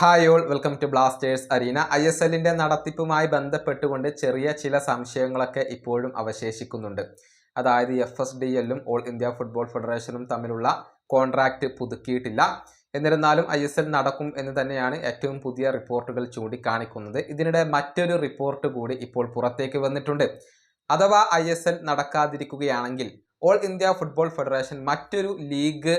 Hi all welcome to Blasters Arena I S എല്ലിന്റെ നടത്തിപ്പുമായി ബന്ധപ്പെട്ടുകൊണ്ട് ചെറിയ ചില സംശയങ്ങളൊക്കെ ഇപ്പോഴും അവശേഷിക്കുന്നുണ്ട്. അതായത് എഫ് എസ് ഡി എല്ലും ഓൾ ഇന്ത്യ ഫുട്ബോൾ ഫെഡറേഷനും തമ്മിലുള്ള കോൺട്രാക്റ്റ് പുതുക്കിയിട്ടില്ല. എന്നിരുന്നാലും ഐ എസ് എൽ നടക്കും എന്ന് തന്നെയാണ് ഏറ്റവും പുതിയ റിപ്പോർട്ടുകൾ ചൂണ്ടിക്കാണിക്കുന്നത്. ഇതിനിടെ മറ്റൊരു റിപ്പോർട്ട് കൂടി ഇപ്പോൾ പുറത്തേക്ക് വന്നിട്ടുണ്ട്. അഥവാ ഐ എസ് എൽ നടക്കാതിരിക്കുകയാണെങ്കിൽ ഓൾ ഇന്ത്യ ഫുട്ബോൾ ഫെഡറേഷൻ മറ്റൊരു ലീഗ്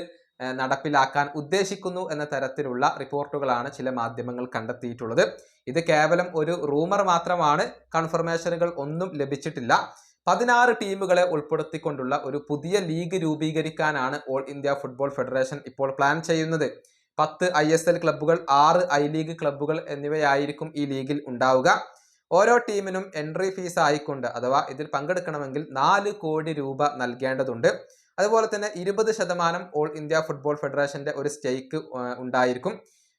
നടപ്പിലാക്കാൻ ഉദ്ദേശിക്കുന്നു എന്ന തരത്തിലുള്ള റിപ്പോർട്ടുകളാണ് ചില മാധ്യമങ്ങൾ കണ്ടെത്തിയിട്ടുള്ളത്. ഇത് കേവലം ഒരു റൂമർ മാത്രമാണ്. കൺഫർമേഷനുകൾ ഒന്നും ലഭിച്ചിട്ടില്ല. പതിനാറ് ടീമുകളെ ഉൾപ്പെടുത്തിക്കൊണ്ടുള്ള ഒരു പുതിയ ലീഗ് രൂപീകരിക്കാനാണ് ഓൾ ഇന്ത്യ ഫുട്ബോൾ ഫെഡറേഷൻ ഇപ്പോൾ പ്ലാൻ ചെയ്യുന്നത്. പത്ത് ഐ എസ് എൽ ക്ലബ്ബുകൾ ആറ് ഐ ലീഗ് ക്ലബ്ബുകൾ എന്നിവയായിരിക്കും ഈ ലീഗിൽ ഉണ്ടാവുക. ഓരോ ടീമിനും എൻട്രി ഫീസ് ആയിക്കൊണ്ട് അഥവാ ഇതിൽ പങ്കെടുക്കണമെങ്കിൽ നാല് കോടി രൂപ നൽകേണ്ടതുണ്ട്. അതുപോലെ തന്നെ ഇരുപത് ശതമാനം ഓൾ ഇന്ത്യ ഫുട്ബോൾ ഫെഡറേഷന്റെ ഒരു സ്റ്റേക്ക് ഉണ്ടായിരിക്കും.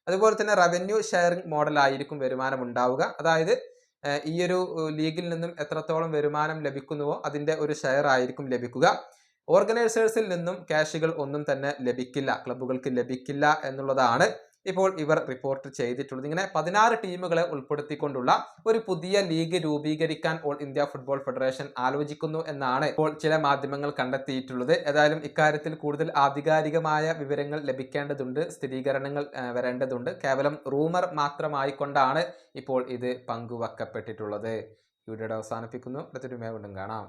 അതുപോലെ തന്നെ റവന്യൂ ഷെയറിംഗ് മോഡലായിരിക്കും വരുമാനം ഉണ്ടാവുക. അതായത് ഈ ഒരു ലീഗിൽ നിന്നും എത്രത്തോളം വരുമാനം ലഭിക്കുന്നുവോ അതിന്റെ ഒരു ഷെയർ ആയിരിക്കും ലഭിക്കുക. ഓർഗനൈസേഴ്സിൽ നിന്നും ക്യാഷുകൾ ഒന്നും തന്നെ ലഭിക്കില്ല ക്ലബ്ബുകൾക്ക് ലഭിക്കില്ല എന്നുള്ളതാണ് ഇപ്പോൾ ഇവർ റിപ്പോർട്ട് ചെയ്തിട്ടുള്ളത്. ഇങ്ങനെ പതിനാറ് ടീമുകളെ ഉൾപ്പെടുത്തിക്കൊണ്ടുള്ള ഒരു പുതിയ ലീഗ് രൂപീകരിക്കാൻ ഓൾ ഇന്ത്യ ഫുട്ബോൾ ഫെഡറേഷൻ ആലോചിക്കുന്നു എന്നാണ് ഇപ്പോൾ ചില മാധ്യമങ്ങൾ കണ്ടെത്തിയിട്ടുള്ളത്. ഏതായാലും ഇക്കാര്യത്തിൽ കൂടുതൽ ആധികാരികമായ വിവരങ്ങൾ ലഭിക്കേണ്ടതുണ്ട് സ്ഥിരീകരണങ്ങൾ വരേണ്ടതുണ്ട്. കേവലം റൂമർ മാത്രമായിക്കൊണ്ടാണ് ഇപ്പോൾ ഇത് പങ്കുവെക്കപ്പെട്ടിട്ടുള്ളത്. വീഡിയോയുടെ അവസാനിപ്പിക്കുന്നു. അടുത്തൊരു മേ വീണ്ടും കാണാം.